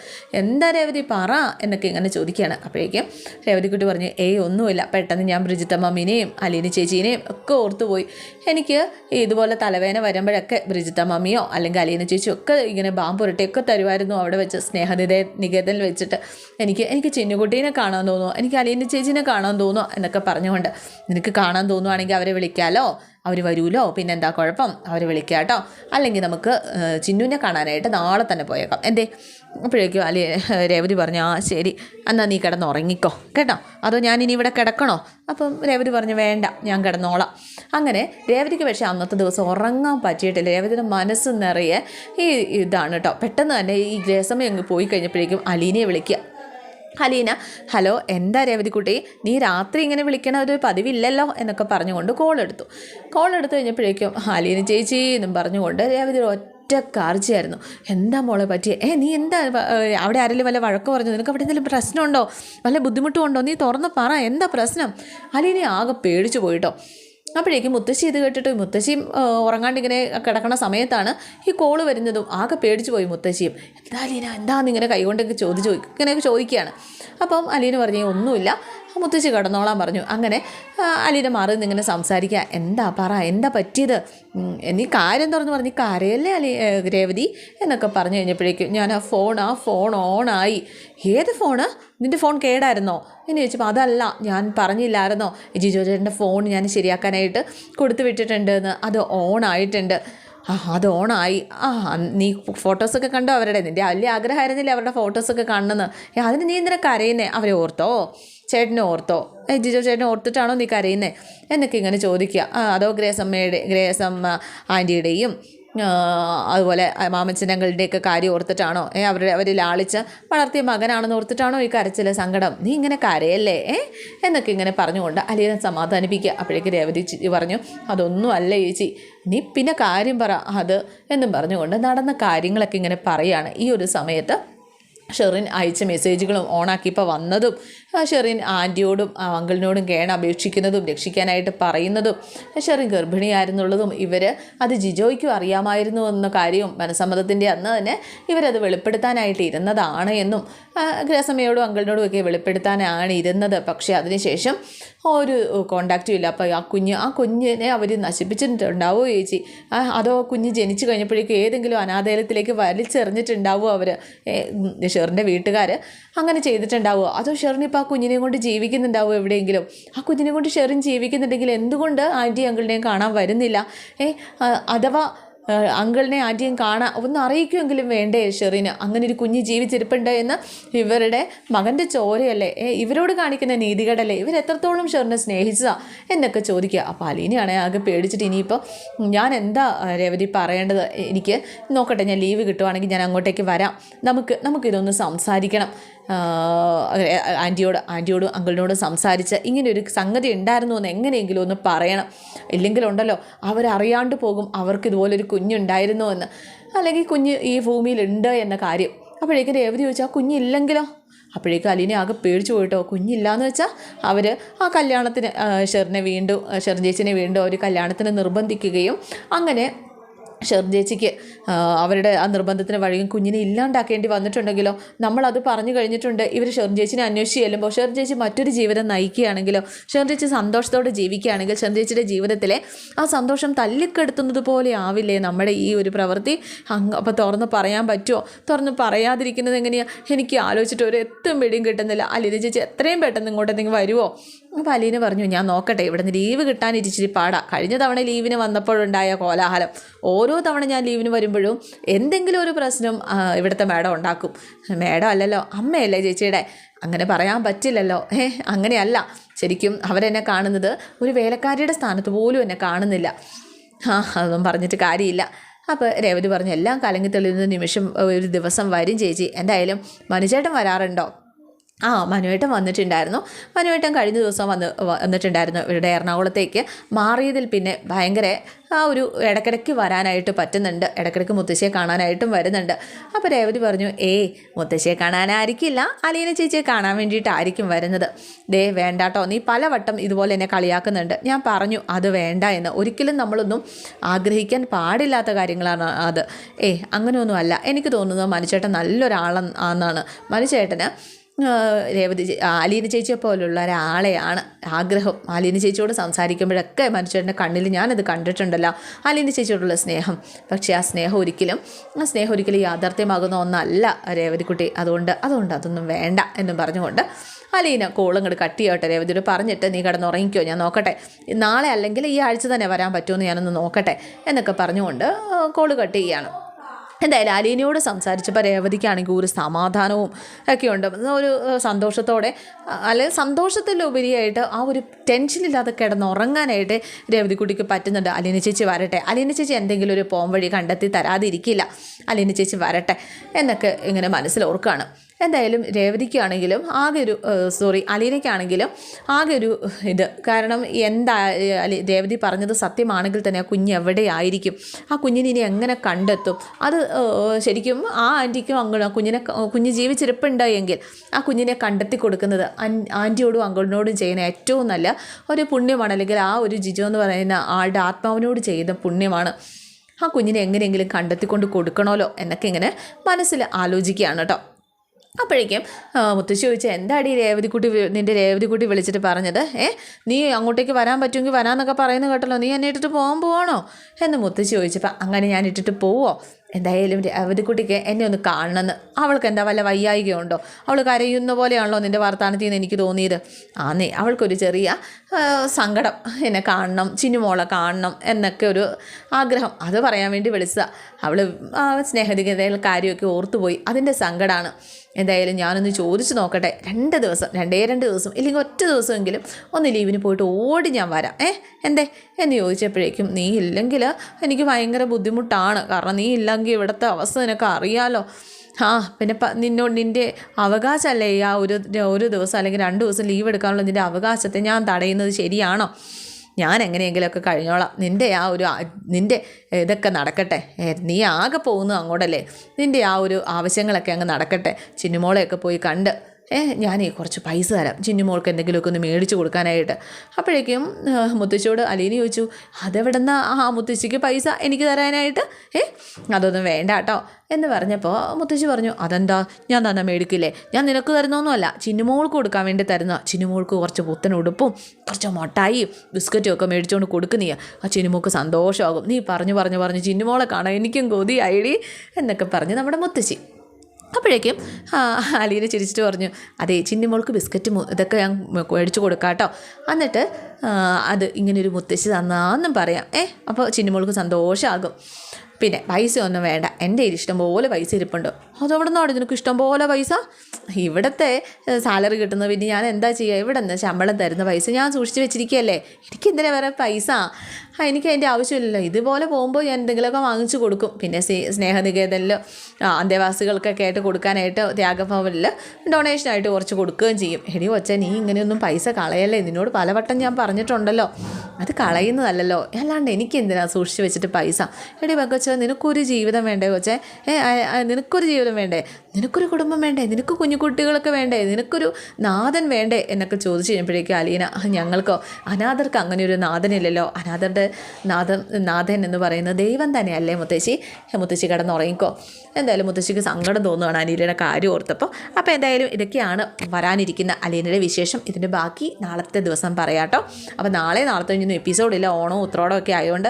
എന്താ രേവതി പറ എന്നൊക്കെ ഇങ്ങനെ ചോദിക്കുകയാണ്. അപ്പോഴേക്കും രേവതിക്കുട്ടി പറഞ്ഞു ഏയ് ഒന്നുമില്ല. പെട്ടെന്ന് ഞാൻ ബ്രിജിത്ത മമ്മീനെയും അലീന ചേച്ചീനെയും ഒക്കെ ഓർത്തുപോയി. എനിക്ക് ഇതുപോലെ തലവേന വരുമ്പോഴൊക്കെ ബ്രിജിത്ത മമ്മിയോ അല്ലെങ്കിൽ അലീന ചേച്ചിയോ ഒക്കെ ഇങ്ങനെ ബാമ്പുരട്ടയൊക്കെ തരുമായിരുന്നു അവിടെ വെച്ച് സ്നേഹനിധ നികേതനിൽ വെച്ചിട്ട്. എനിക്ക് എനിക്ക് ചിന്നുകുട്ടീനെ കാണാൻ തോന്നുന്നു എനിക്ക് അലീന ചേച്ചീനെ കാണാൻ തോന്നുന്നു എന്നൊക്കെ പറഞ്ഞുകൊണ്ട് നിനക്ക് കാണാൻ തോന്നുവാണെങ്കിൽ അവരെ വിളിക്കാമല്ലോ അവർ വരൂലോ? പിന്നെ എന്താ കുഴപ്പം? അവർ വിളിക്കാം കേട്ടോ അല്ലെങ്കിൽ നമുക്ക് ചിന്നുവിനെ കാണാനായിട്ട് നാളെ തന്നെ പോയേക്കാം. എന്തേ? അപ്പോഴേക്കും അല്ലേ രേവതി പറഞ്ഞു ആ ശരി. എന്നാൽ നീ കിടന്ന് ഉറങ്ങിക്കോ കേട്ടോ? അതോ ഞാൻ ഇനി ഇവിടെ കിടക്കണോ? അപ്പം രേവതി പറഞ്ഞു വേണ്ട ഞാൻ കിടന്നോളാം. അങ്ങനെ രേവതിക്ക് പക്ഷേ അന്നത്തെ ദിവസം ഉറങ്ങാൻ പറ്റിയിട്ടില്ല രേവതിയുടെ മനസ്സ് നിറയെ ഈ ഇതാണ് കേട്ടോ. പെട്ടെന്ന് തന്നെ ഈ ഗ്രഹസമയം അങ്ങ് പോയി കഴിഞ്ഞപ്പോഴേക്കും അലീനയെ വിളിക്കുക. അലീന ഹലോ എന്താ രേവതിക്കുട്ടി നീ രാത്രി ഇങ്ങനെ വിളിക്കണ ഒരു പതിവില്ലല്ലോ? എന്നൊക്കെ പറഞ്ഞുകൊണ്ട് കോൾ എടുത്തു. കോൾ എടുത്തു കഴിഞ്ഞപ്പോഴേക്കും ഹലീന ചേച്ചി എന്നും പറഞ്ഞുകൊണ്ട് രേവതി ഒറ്റ കാർച്ചയായിരുന്നു. എന്താ മോളെ പറ്റിയ? ഏ നീ എന്താ അവിടെ ആരെങ്കിലും വല്ല വഴക്ക് പറഞ്ഞു? നിനക്ക് അവിടെ എന്തെങ്കിലും പ്രശ്നമുണ്ടോ? വല്ല ബുദ്ധിമുട്ടും ഉണ്ടോ? നീ തുറന്ന് പറ എന്താ പ്രശ്നം? ഹലീന ആകെ പേടിച്ചു പോയിട്ടോ. അപ്പോഴേക്കും മുത്തശ്ശി ഇത് കേട്ടിട്ട് മുത്തശ്ശിയും ഉറങ്ങാണ്ടിങ്ങനെ കിടക്കണ സമയത്താണ് ഈ കോൾ വരുന്നതും ആകെ പേടിച്ചു പോയി മുത്തശ്ശിയും. എന്താ അലീന? എന്താന്ന് ഇങ്ങനെ കൈകൊണ്ടൊക്കെ ചോദിച്ചു ഇങ്ങനെയൊക്കെ ചോദിക്കുകയാണ്. അപ്പം അലീന പറഞ്ഞു ഒന്നുമില്ല. മുത്തശ്ശി കിടന്നോളാൻ പറഞ്ഞു. അങ്ങനെ അലീന മാറി നിന്നിങ്ങനെ സംസാരിക്കുക. എന്താ പറ എന്താ പറ്റിയത്? നീ കാര്യം തുറന്ന് പറഞ്ഞു കരയല്ലേ അലി രേവതി? എന്നൊക്കെ പറഞ്ഞു കഴിഞ്ഞപ്പോഴേക്കും ഞാൻ ആ ഫോൺ ആ ഫോൺ ഓണായി ഏത് ഫോണ് നിന്റെ ഫോൺ കേടായിരുന്നോ? എന്ന് ചോദിച്ചപ്പോൾ അതല്ല ഞാൻ പറഞ്ഞില്ലായിരുന്നോ? ജിജോ ചേട്ടന്റെ ഫോൺ ഞാൻ ശരിയാക്കാനായിട്ട് കൊടുത്തു വിട്ടിട്ടുണ്ട് എന്ന്. അത് ഓൺ ആയിട്ടുണ്ട്. ആ അത് ഓണായി. ആ നീ ഫോട്ടോസൊക്കെ കണ്ടോ അവരുടെ? നിന്റെ വലിയ ആഗ്രഹമായിരുന്നില്ലേ അവരുടെ ഫോട്ടോസൊക്കെ കാണണമെന്ന് ഏ, അതിന് നീ എന്തിനാ കരയുന്നേ? അവരെ ഓർത്തോ? ചേട്ടനെ ഓർത്തോ? ഏ ജിജോ ചേട്ടനെ ഓർത്തിട്ടാണോ നീ കരയുന്നേ? എന്നൊക്കെ ഇങ്ങനെ ചോദിക്കുക. അതോ ഗ്രേസമ്മയുടെ ഗ്രേസമ്മ ആന്റിയുടെയും അതുപോലെ മാമച്ചനങ്ങളുടെയൊക്കെ കാര്യം ഓർത്തിട്ടാണോ? ഏ അവരുടെ അവർ ലാളിച്ച് വളർത്തിയ മകനാണെന്ന് ഓർത്തിട്ടാണോ ഈ കരച്ചിൽ സങ്കടം? നീ ഇങ്ങനെ കരയല്ലേ? ഏ? എന്നൊക്കെ ഇങ്ങനെ പറഞ്ഞുകൊണ്ട് അലീനെ സമാധാനിപ്പിക്കുക. അപ്പോഴേക്ക് രേവതി പറഞ്ഞു അതൊന്നുമല്ല ചേച്ചി നീ പിന്നെ കാര്യം പറ അത് എന്നും പറഞ്ഞുകൊണ്ട് നടന്ന കാര്യങ്ങളൊക്കെ ഇങ്ങനെ പറയുകയാണ് ഈ ഒരു സമയത്ത് ഷെറിൻ അയച്ച മെസ്സേജുകളും ഓണാക്കിയപ്പോൾ വന്നതും ഷെറിൻ ആന്റിയോടും അങ്കിളിനോടും കേണ അപേക്ഷിക്കുന്നതും രക്ഷിക്കാനായിട്ട് പറയുന്നതും ഷെറിൻ ഗർഭിണിയായിരുന്നുള്ളതും ഇവർ അത് ജിജോയ്ക്കും അറിയാമായിരുന്നു എന്ന കാര്യവും മനസ്സമ്മതത്തിന്റെ അന്ന് തന്നെ ഇവരത് വെളിപ്പെടുത്താനായിട്ട് ഇരുന്നതാണ് എന്നും ഗ്രഹസമയോടും അങ്കിളിനോടും ഒക്കെ വെളിപ്പെടുത്താനാണ് ഇരുന്നത്. പക്ഷേ അതിനുശേഷം ഒരു കോണ്ടാക്റ്റും ഇല്ല. അപ്പോൾ ആ കുഞ്ഞ് ആ കുഞ്ഞിനെ അവർ നശിപ്പിച്ചിട്ടുണ്ടാവുമോ ചേച്ചി? അതോ കുഞ്ഞ് ജനിച്ചു കഴിഞ്ഞപ്പോഴേക്കും ഏതെങ്കിലും അനാഥാലയത്തിലേക്ക് വലിച്ചെറിഞ്ഞിട്ടുണ്ടാവുമോ അവർ ഷെറിന്റെ വീട്ടുകാർ അങ്ങനെ ചെയ്തിട്ടുണ്ടാവുമോ അതോ ഷെറിന് ഇപ്പോൾ ആ കുഞ്ഞിനെ കൊണ്ട് ജീവിക്കുന്നുണ്ടാവും എവിടെയെങ്കിലും. ആ കുഞ്ഞിനെ കൊണ്ട് ഷെറിൻ ജീവിക്കുന്നുണ്ടെങ്കിൽ എന്തുകൊണ്ട് ആന്റി അങ്കിളിനെയും കാണാൻ വരുന്നില്ല? ഏ അഥവാ അങ്കിളിനെ ആദ്യം കാണാൻ ഒന്ന് അറിയിക്കുമെങ്കിലും വേണ്ടേ ഷെറിന്? അങ്ങനെ ഒരു കുഞ്ഞ് ജീവിച്ചിരിപ്പുണ്ട് എന്ന് ഇവരുടെ മകന്റെ ചോരയല്ലേ? ഇവരോട് കാണിക്കുന്ന നീതികേടല്ലേ? ഇവർ എത്രത്തോളം ഷെറിനെ സ്നേഹിച്ചതാ എന്നൊക്കെ ചോദിക്കുക. അപ്പോൾ അലീനയാണെ ആകെ പേടിച്ചിട്ട് ഇനിയിപ്പോൾ ഞാൻ എന്താ രവതി രേവതി പറയേണ്ടത്? എനിക്ക് നോക്കട്ടെ ഞാൻ ലീവ് കിട്ടുവാണെങ്കിൽ ഞാൻ അങ്ങോട്ടേക്ക് വരാം. നമുക്ക് നമുക്കിതൊന്ന് സംസാരിക്കണം. ആന്റിയോട് ആന്റിയോടും അങ്കിളിനോടും സംസാരിച്ച് ഇങ്ങനെ ഒരു സംഗതി ഉണ്ടായിരുന്നു എന്ന് എങ്ങനെയെങ്കിലും ഒന്ന് പറയണം. ഇല്ലെങ്കിലുണ്ടല്ലോ അവരറിയാണ്ട് പോകും. അവർക്ക് ഇതുപോലൊരു കുഞ്ഞുണ്ടായിരുന്നു എന്ന് അല്ലെങ്കിൽ കുഞ്ഞ് ഈ ഭൂമിയിലുണ്ട് എന്ന കാര്യം. അപ്പോഴേക്കും രേവതി ചോദിച്ചാൽ കുഞ്ഞില്ലെങ്കിലോ? അപ്പോഴേക്കും അലീനെ ആകെ പേടിച്ചു പോയിട്ടോ. കുഞ്ഞില്ലാന്ന് വെച്ചാൽ അവർ ആ കല്യാണത്തിന് ഷെറിനെ വീണ്ടും ഷെറിൻ ചേച്ചിനെ വീണ്ടും അവർ കല്യാണത്തിന് നിർബന്ധിക്കുകയും അങ്ങനെ ഷെറിൻ ചേച്ചിക്ക് അവരുടെ ആ നിർബന്ധത്തിന് വഴിയും കുഞ്ഞിനെ ഇല്ലാണ്ടാക്കേണ്ടി വന്നിട്ടുണ്ടെങ്കിലോ? നമ്മളത് പറഞ്ഞു കഴിഞ്ഞിട്ടുണ്ട്. ഇവർ ഷെർജേച്ചിനെ അന്വേഷിച്ച് ചെല്ലുമ്പോൾ ഷെർജേച്ചി മറ്റൊരു ജീവിതം നയിക്കുകയാണെങ്കിലോ ഷെർജേച്ചി സന്തോഷത്തോടെ ജീവിക്കുകയാണെങ്കിൽ ഷെർജേച്ചിയുടെ ജീവിതത്തിലെ ആ സന്തോഷം തല്ലിക്കെടുത്തുന്നത് പോലെ ആവില്ലേ നമ്മുടെ ഈ ഒരു പ്രവൃത്തി? അങ്ങ് അപ്പോൾ തുറന്ന് പറയാൻ പറ്റുമോ തുറന്ന് പറയാതിരിക്കുന്നത് എങ്ങനെയാണ് എനിക്ക് ആലോചിച്ചിട്ട് ഒരു എത്തും പിടിയും കിട്ടുന്നില്ല. അല്ലെ ചേച്ചി എത്രയും പെട്ടെന്ന് ഇങ്ങോട്ട് ഇങ്ങോട്ടെന്തെങ്കിലും വരുമോ അപ്പോൾ അലീന പറഞ്ഞു ഞാൻ നോക്കട്ടെ ഇവിടെ നിന്ന് ലീവ് കിട്ടാൻ ഇരിച്ചിരി പാടാ. കഴിഞ്ഞ തവണ ലീവിന് വന്നപ്പോഴുണ്ടായ കോലാഹലം. ഓരോ തവണ ഞാൻ ലീവിന് വരുമ്പോഴും എന്തെങ്കിലും ഒരു പ്രശ്നം ഇവിടുത്തെ മേഡം ഉണ്ടാക്കും. മേഡം അല്ലല്ലോ അമ്മയല്ലേ ചേച്ചിയുടെ? അങ്ങനെ പറയാൻ പറ്റില്ലല്ലോ. ഏ അങ്ങനെയല്ല. ശരിക്കും അവരെന്നെ കാണുന്നത് ഒരു വേലക്കാരിയുടെ സ്ഥാനത്ത് പോലും എന്നെ കാണുന്നില്ല. ആ അതൊന്നും പറഞ്ഞിട്ട് കാര്യമില്ല. അപ്പോൾ രേവതി പറഞ്ഞു എല്ലാം കലങ്ങി തെളിയുന്ന നിമിഷം ഒരു ദിവസം വരും ചേച്ചി. എന്തായാലും മനുചേട്ടൻ വരാറുണ്ടോ? ആ മനുവേട്ടൻ വന്നിട്ടുണ്ടായിരുന്നു. മനുവേട്ടൻ കഴിഞ്ഞ ദിവസം വന്ന് വന്നിട്ടുണ്ടായിരുന്നു ഇവരുടെ എറണാകുളത്തേക്ക്. മാറിയതിൽ പിന്നെ ഭയങ്കര ആ ഒരു ഇടയ്ക്കിടയ്ക്ക് വരാനായിട്ട് പറ്റുന്നുണ്ട്. ഇടയ്ക്കിടയ്ക്ക് മുത്തശ്ശിയെ കാണാനായിട്ടും വരുന്നുണ്ട്. അപ്പോൾ രേവതി പറഞ്ഞു ഏ മുത്തശ്ശിയെ കാണാനായിരിക്കില്ല. അലീന ചേച്ചിയെ കാണാൻ വേണ്ടിയിട്ടായിരിക്കും വരുന്നത്. ദേ വേണ്ടാട്ടോ. നീ പലവട്ടം ഇതുപോലെ എന്നെ കളിയാക്കുന്നുണ്ട്. ഞാൻ പറഞ്ഞു അത് വേണ്ട എന്ന്. ഒരിക്കലും നമ്മളൊന്നും ആഗ്രഹിക്കാൻ പാടില്ലാത്ത കാര്യങ്ങളാണ് അത്. ഏയ് അങ്ങനെയൊന്നുമല്ല. എനിക്ക് തോന്നുന്നത് മനുചേട്ടൻ നല്ലൊരാളെന്നാണ് മനുചേട്ടന് ആഹ് രേവതി ആലീന ചേച്ചിയെ പോലുള്ള ഒരാളെയാണ് ആഗ്രഹം. ആലീന ചേച്ചിയോട് സംസാരിക്കുമ്പോഴൊക്കെ മനുഷ്യരുടെ കണ്ണിൽ ഞാനത് കണ്ടിട്ടുണ്ടല്ലോ. ആലീന ചേച്ചിയോടുള്ള സ്നേഹം. പക്ഷേ ആ സ്നേഹം ഒരിക്കലും ആ സ്നേഹം ഒരിക്കലും യാഥാർത്ഥ്യമാകുന്ന ഒന്നല്ല രേവതിക്കുട്ടി. അതുകൊണ്ട് അതുകൊണ്ട് അതൊന്നും വേണ്ട എന്നും പറഞ്ഞുകൊണ്ട് അലീന കോളും ഇങ്ങോട്ട് കട്ട് ചെയ്യട്ടെ. രേവതിയോട് പറഞ്ഞിട്ട് നീ കിടന്നുറങ്ങിക്കോ ഞാൻ നോക്കട്ടെ. നാളെ അല്ലെങ്കിൽ ഈ ആഴ്ച തന്നെ വരാൻ പറ്റുമെന്ന് ഞാനൊന്ന് നോക്കട്ടെ എന്നൊക്കെ പറഞ്ഞുകൊണ്ട് കോൾ കട്ട് ചെയ്യാണ്. എന്തായാലും അലീനയോട് സംസാരിച്ചപ്പോൾ രേവതിക്കാണെങ്കിൽ ഒരു സമാധാനവും ഒക്കെ ഉണ്ട് ഒരു സന്തോഷത്തോടെ അല്ലെങ്കിൽ സന്തോഷത്തിലുപരിയായിട്ട് ആ ഒരു ടെൻഷനില്ലാതെ കിടന്നുറങ്ങാനായിട്ട് രേവതിക്കുട്ടിക്ക് പറ്റുന്നുണ്ട്. അലീന ചേച്ചി വരട്ടെ. അലീന ചേച്ചി എന്തെങ്കിലും ഒരു പോം വഴി കണ്ടെത്തി തരാതിരിക്കില്ല. അലീന ചേച്ചി വരട്ടെ എന്നൊക്കെ ഇങ്ങനെ മനസ്സിൽ ഓർക്കുകയാണ് എന്തായാലും രേവതിക്കാണെങ്കിലും ആകെ ഒരു സോറി അലീനയ്ക്കാണെങ്കിലും ആകെ ഒരു ഇത്. കാരണം എന്താ രേവതി പറഞ്ഞത് സത്യമാണെങ്കിൽ തന്നെ ആ കുഞ്ഞ് എവിടെയായിരിക്കും? ആ കുഞ്ഞിനെ ഇനി എങ്ങനെ കണ്ടെത്തും? അത് ശരിക്കും ആ ആന്റിക്കും അങ്ങനെ ആ കുഞ്ഞിനെ കുഞ്ഞ് ജീവിച്ചിരിപ്പുണ്ട് എങ്കിൽ ആ കുഞ്ഞിനെ കണ്ടെത്തി കൊടുക്കുന്നത് ആന്റിയോടും അങ്കിളിനോടും ചെയ്യുന്ന ഏറ്റവും നല്ല ഒരു പുണ്യമാണ്. അല്ലെങ്കിൽ ആ ഒരു ജിജോ എന്ന് പറയുന്ന ആളുടെ ആത്മാവിനോട് ചെയ്യുന്ന പുണ്യമാണ്. ആ കുഞ്ഞിനെ എങ്ങനെയെങ്കിലും കണ്ടെത്തിക്കൊണ്ട് കൊടുക്കണമല്ലോ എന്നൊക്കെ ഇങ്ങനെ മനസ്സിൽ ആലോചിക്കുകയാണ് കേട്ടോ. അപ്പോഴേക്കും മുത്തശ്ശി ചോദിച്ചു എന്താടി രേവതിക്കുട്ടി നിന്റെ രേവതിക്കുട്ടി വിളിച്ചിട്ട് പറഞ്ഞത്? ഏ? നീ അങ്ങോട്ടേക്ക് വരാൻ പറ്റുമെങ്കിൽ വരാമെന്നൊക്കെ പറയുന്നത് കേട്ടല്ലോ. നീ എന്നെ ഇട്ടിട്ട് പോകാൻ പോവാണോ? എന്ന് മുത്തശ്ശി ചോദിച്ചപ്പോൾ അങ്ങനെ ഞാൻ ഇട്ടിട്ട് പോവോ? എന്തായാലും രേവതിക്കുട്ടിക്ക് എന്നെ ഒന്ന് കാണണമെന്ന്. അവൾക്ക് എന്താ വല്ല വയ്യായികയുണ്ടോ? അവൾ കരയുന്ന പോലെയാണല്ലോ നിന്റെ വർത്താനത്തിൽ നിന്ന് എനിക്ക് തോന്നിയത്. ആന്നേ അവൾക്കൊരു ചെറിയ സങ്കടം. എന്നെ കാണണം ചിന്നുമോളെ കാണണം എന്നൊക്കെ ഒരു ആഗ്രഹം. അത് പറയാൻ വേണ്ടി വിളിച്ചതാണ് അവൾ സ്നേഹതികതയിൽ കാര്യമൊക്കെ ഓർത്തുപോയി. അതിന്റെ സങ്കടമാണ് എന്തായാലും ഞാനൊന്ന് ചോദിച്ചു നോക്കട്ടെ. രണ്ട് ദിവസം രണ്ടേ രണ്ട് ദിവസം ഇല്ലെങ്കിൽ ഒറ്റ ദിവസമെങ്കിലും ഒന്ന് ലീവിന് പോയിട്ട് ഓടി ഞാൻ വരാം. ഏ? എന്തേ? എന്ന് ചോദിച്ചപ്പോഴേക്കും നീ ഇല്ലെങ്കിൽ എനിക്ക് ഭയങ്കര ബുദ്ധിമുട്ടാണ്. കാരണം നീ ഇല്ലെങ്കിൽ ഇവിടുത്തെ അവസ്ഥ നിനക്ക് അറിയാലോ. ആ പിന്നെ നിന്നോട് നിന്റെ അവകാശമല്ലേ ആ ഒരു ഒരു ദിവസം അല്ലെങ്കിൽ രണ്ട് ദിവസം ലീവ് എടുക്കാനുള്ള നിന്റെ അവകാശത്തെ ഞാൻ തടയുന്നത് ശരിയാണോ? ഞാൻ എങ്ങനെയെങ്കിലുമൊക്കെ കഴിഞ്ഞോളാം. നിന്റെ ആ ഒരു നിന്റെ ഇതൊക്കെ നടക്കട്ടെ. നീ ആകെ പോകുന്നു അങ്ങോട്ടല്ലേ? നിന്റെ ആ ഒരു ആവശ്യങ്ങളൊക്കെ അങ്ങ് നടക്കട്ടെ. ചിന്നുമോളെയൊക്കെ പോയി കണ്ട് ഞാനേ കുറച്ച് പൈസ തരാം. ചിന്നു മോൾക്ക് എന്തെങ്കിലുമൊക്കെ ഒന്ന് മേടിച്ച് കൊടുക്കാനായിട്ട്. അപ്പോഴേക്കും മുത്തശ്ശിയോട് അലീന ചോദിച്ചു അതെവിടെന്നാ ആ മുത്തശ്ശിക്ക് പൈസ എനിക്ക് തരാനായിട്ട്? ഏ അതൊന്നും വേണ്ട കേട്ടോ. എന്ന് പറഞ്ഞപ്പോൾ മുത്തശ്ശി പറഞ്ഞു അതെന്താ? ഞാൻ തന്നെ മേടിക്കില്ലേ? ഞാൻ നിനക്ക് തരുന്നൊന്നുമല്ല. ചിന്നുമോൾക്ക് കൊടുക്കാൻ വേണ്ടി തരുന്ന. ചിന്നുമോൾക്ക് കുറച്ച് പുത്തൻ ഉടുപ്പും കുറച്ച് മുട്ടായിയും ബിസ്ക്കറ്റും ഒക്കെ മേടിച്ചുകൊണ്ട് കൊടുക്കുന്നീയ ആ ചിന്നുമോൾക്ക് സന്തോഷമാകും. നീ പറഞ്ഞു പറഞ്ഞു പറഞ്ഞു ചിന്നുമോളെ കാണാൻ എനിക്കും കൊതിയായിടി എന്നൊക്കെ പറഞ്ഞ് നമ്മുടെ മുത്തശ്ശി. അപ്പോഴേക്കും അലീന ചിരിച്ചിട്ട് പറഞ്ഞു അതെ ചിന്നിമോൾക്ക് ബിസ്ക്കറ്റ് ഇതൊക്കെ ഞാൻ മേടിച്ചു കൊടുക്കാം കേട്ടോ എന്നിട്ട് അത് ഇങ്ങനൊരു മുത്തശ്ശി തന്നാന്നും പറയാം. ഏ അപ്പോൾ ചിന്നിമോൾക്ക് സന്തോഷമാകും പിന്നെ പൈസ ഒന്നും വേണ്ട. എന്റെ കയ്യിൽ ഇഷ്ടംപോലെ പൈസ ഇരിപ്പുണ്ട്. അതവിടെ നിന്നാണ് നിനക്ക് ഇഷ്ടംപോലെ പൈസ? ഇവിടുത്തെ സാലറി കിട്ടുന്നത് പിന്നെ ഞാൻ എന്താ ചെയ്യുക? ഇവിടെ നിന്ന് ശമ്പളം തരുന്ന പൈസ? ഞാൻ സൂക്ഷിച്ച് വെച്ചിരിക്കുകയല്ലേ? എനിക്ക് എന്തിനാ വേറെ പൈസ? എനിക്ക് അതിന്റെ ആവശ്യമില്ലല്ലോ. ഇതുപോലെ പോകുമ്പോൾ ഞാൻ എന്തെങ്കിലുമൊക്കെ വാങ്ങിച്ചു കൊടുക്കും. പിന്നെ സ്നേ- സ്നേഹനികേതനിലോ അന്തേവാസികൾക്കൊക്കെ ആയിട്ട് കൊടുക്കാനായിട്ട് ത്യാഗഭവനിൽ ഡൊണേഷനായിട്ട് കുറച്ച് കൊടുക്കുകയും ചെയ്യും. എടി കൊച്ച നീ ഇങ്ങനെയൊന്നും പൈസ കളയല്ലേ? നിന്നോട് പലവട്ടം ഞാൻ പറഞ്ഞിട്ടുണ്ടല്ലോ. അത് കളയുന്നതല്ലല്ലോ. അല്ലാണ്ട് എനിക്ക് എന്തിനാ സൂക്ഷിച്ച് വെച്ചിട്ട് പൈസ? എടി വെക്കൊച്ച നിനക്കൊരു ജീവിതം വേണ്ടേ കൊച്ചേ? ഏ നിനക്കൊരു ജീവിതം വേണ്ടേ? നിനക്കൊരു കുടുംബം വേണ്ടേ? നിനക്ക് കുഞ്ഞു കുട്ടികളൊക്കെ വേണ്ടേ? നിനക്കൊരു നാഥൻ വേണ്ടേ? എന്നൊക്കെ ചോദിച്ചു കഴിഞ്ഞപ്പോഴേക്കും അലീന "ആ, ഞങ്ങൾക്കോ? അനാഥർക്ക് അങ്ങനെ ഒരു നാഥനില്ലല്ലോ. അനാഥരുടെ നാഥൻ നാഥൻ എന്ന് പറയുന്നത് ദൈവം തന്നെയല്ലേ മുത്തശ്ശി? മുത്തശ്ശി കിടന്നുറങ്ങിക്കോ. എന്തായാലും മുത്തശ്ശിക്ക് സങ്കടം തോന്നുകയാണ് അലീനയുടെ കാര്യം ഓർത്തപ്പോൾ. അപ്പോൾ എന്തായാലും ഇതൊക്കെയാണ് വരാനിരിക്കുന്ന അലീനയുടെ വിശേഷം. ഇതിന്റെ ബാക്കി നാളത്തെ ദിവസം പറയാട്ടോ. അപ്പോൾ നാളെ നാളത്തെ കഴിഞ്ഞൊന്നും എപ്പിസോഡില്ല ഓണവും ഉത്രോടമൊക്കെ ആയതുകൊണ്ട്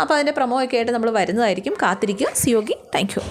അപ്പോൾ അതിന്റെ പ്രമോ ഒക്കെ ആയിട്ട് നമ്മൾ വരുന്നതായിരിക്കും കാത്തിരിക്കുക. സിയോഗി താങ്ക് യു.